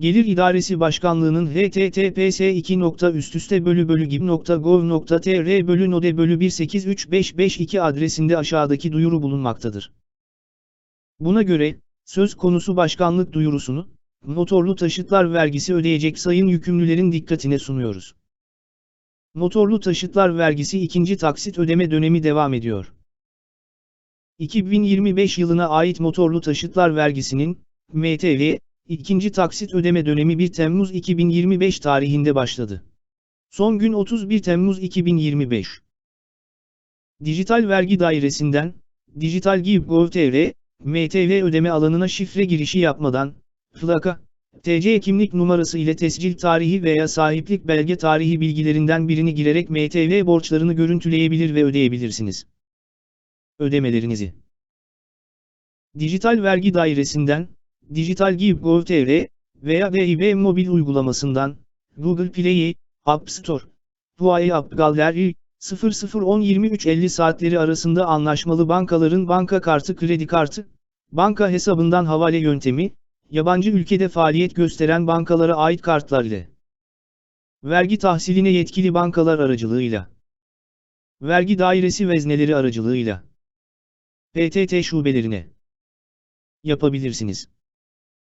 Gelir İdaresi Başkanlığı'nın https gib.gov.tr bölü node bölü 183552 adresinde aşağıdaki duyuru bulunmaktadır. Buna göre, söz konusu başkanlık duyurusunu, motorlu taşıtlar vergisi ödeyecek sayın yükümlülerin dikkatine sunuyoruz. Motorlu taşıtlar vergisi ikinci taksit ödeme dönemi devam ediyor. 2025 yılına ait motorlu taşıtlar vergisinin, MTV, ikinci taksit ödeme dönemi 1 Temmuz 2025 tarihinde başladı. Son gün 31 Temmuz 2025. Dijital Vergi Dairesi'nden, Dijital Gov.tr, MTV ödeme alanına şifre girişi yapmadan, plaka, TC kimlik numarası ile tescil tarihi veya sahiplik belge tarihi bilgilerinden birini girerek MTV borçlarını görüntüleyebilir ve ödeyebilirsiniz. Ödemelerinizi Dijital Vergi Dairesi'nden, Dijital Gov.tr veya DİB mobil uygulamasından, Google Play, App Store, Huawei App Gallery, 0010-2350 saatleri arasında anlaşmalı bankaların banka kartı kredi kartı, banka hesabından havale yöntemi, yabancı ülkede faaliyet gösteren bankalara ait kartlar ile, vergi tahsiline yetkili bankalar aracılığıyla, vergi dairesi vezneleri aracılığıyla, PTT şubelerine yapabilirsiniz.